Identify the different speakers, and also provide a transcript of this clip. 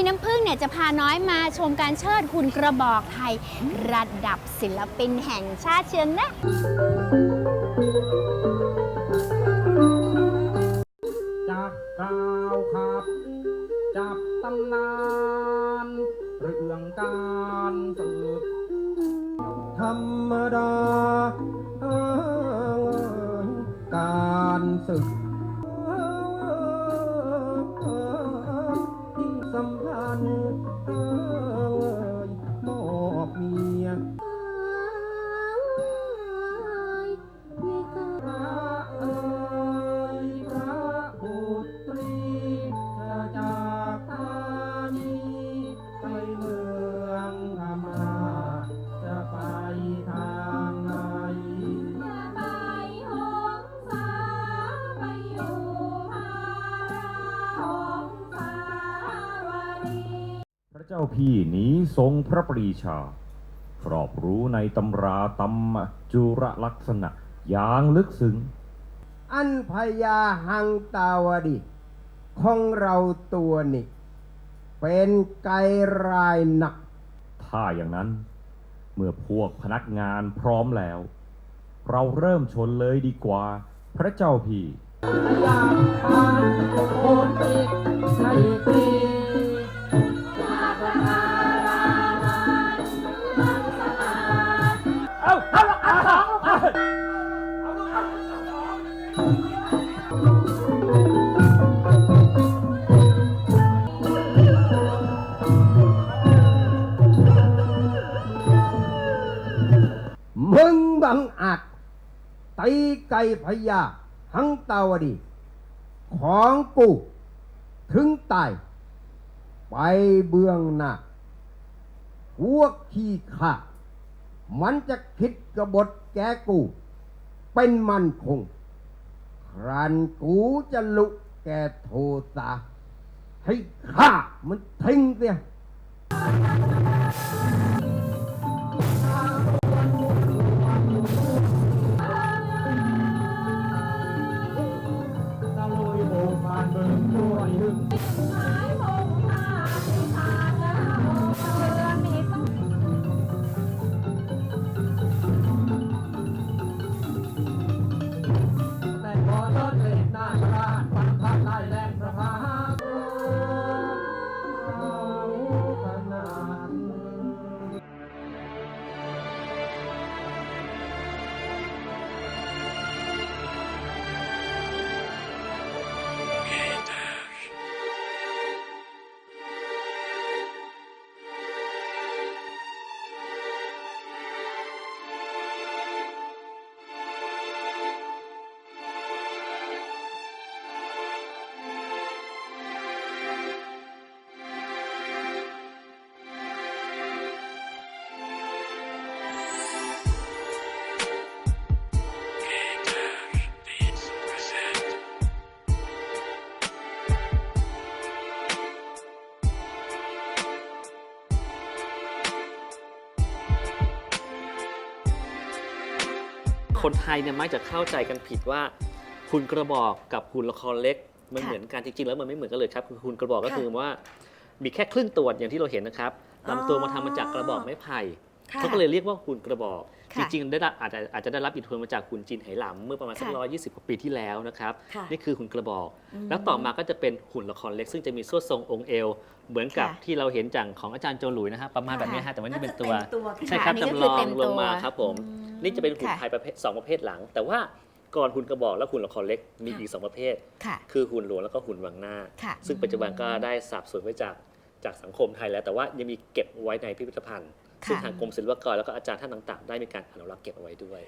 Speaker 1: พี่น้ำพึ่งเนี่ยจะพาน้อยมาชมการเชิดหุ่นกระบอกไทย ระดับศิลปินแห่งชาติเชิญนะ
Speaker 2: จากกาวขับ จับตำนานเรื่องการสืบธรรมดาการศึก จ้า
Speaker 3: พี่นี้ทรงพระปรีชารอบรู้ในตำราตำมจุรลักษณะอย่างลึกซึ้ง
Speaker 2: อันพญาหังตาวดีของเราตัวนี่เป็นไกรรายหนัก
Speaker 3: ถ้าอย่างนั้น เมื่อพวกพนักงานพร้อมแล้ว เราเริ่มชนเลยดีกว่า พระเจ้าพี่
Speaker 2: อยากทานโอนอีกในปี มึงบังอาจตีไก่พญาหังตาวดี ของกูถึงตาย ไปเบื้องหน้าพวกขี้ข้ามันจะคิดกบฏแกกู เป็นมันคง รันกูจะลุกแกโทสาให้ข้ามันทิ้งเสีย ต้น
Speaker 4: คนไทยเนี่ยมักจะเข้าใจกันผิดว่าหุ่นกระบอกกับหุ่นละครเล็กมัน
Speaker 1: ค่ะ
Speaker 4: เหมือนกันจริงๆแล้วมันไม่เหมือนกันเลยครับคือหุ่นกระบอกก็
Speaker 1: ค่ะ
Speaker 4: คือว่า มีแค่ครึ่งตัวอย่างที่เราเห็นนะครับลำตัวมาทำมาจากกระบอกไม้ไผ่
Speaker 1: ค่ะ
Speaker 4: เขาก็เลยเรียกว่าหุ่นกระบอก จ
Speaker 1: ค่ะ
Speaker 4: ริงๆได้รับอาจจะอาจจะได้รับอิทธิพลมาจากหุ่นจีนไหหลำเมื่อประมาณสัก
Speaker 1: ค่ะ
Speaker 4: ร้อยยี่สิบกว่าปีที่แล้วนะครับ
Speaker 1: ค่ะ
Speaker 4: นี่คือหุ่นกระบอก
Speaker 1: อืม
Speaker 4: แล้วต่อมาก็จะเป็นหุ่นละครเล็ก ซึ่งจะมีส่วนทรงองค์เอว เหมือนกับ
Speaker 1: ค่ะ
Speaker 4: ที่เราเห็นจากของอาจารย์โจหลุยนะครับประมาณแบบนี้ฮะแต่ว่านี่เป็นตัว
Speaker 5: ก็จะเต็มตัวขึ้นมา
Speaker 4: ใช่ครับ
Speaker 1: อันนี้ก็
Speaker 4: จำ
Speaker 1: คื
Speaker 4: ล
Speaker 1: อ
Speaker 4: อ
Speaker 1: เต็
Speaker 4: ง
Speaker 1: ม
Speaker 4: ล
Speaker 1: ตั
Speaker 4: ง
Speaker 1: ว
Speaker 4: มาครับผม
Speaker 1: อืม
Speaker 4: นี่จะเป็นหุ่น
Speaker 1: ค่ะ
Speaker 4: ไทยประเภทสองประเภทหลัง แต่ว่าก่อนหุ่นกระบอกและหุ่นละครเล็กมี
Speaker 1: ค่ะ
Speaker 4: อีกสองประเภท
Speaker 1: ค่ะ
Speaker 4: คือหุ่นหลวงแล้วก็หุ่นวังหน้า
Speaker 1: ค่ะ
Speaker 4: ซึ่งปัจจุบันก็ได้สาบสูญไว้จากจากสังคมไทยแล้ว แต่ว่ายังมีเก็บไว้ในพิพิธภัณฑ์ ซึ่งทางกรมศิลปากรแล้วก็อาจารย์ท่านต่าง ๆ ได้มีการอนุรักษ์เก็บเอาไว้ด้วย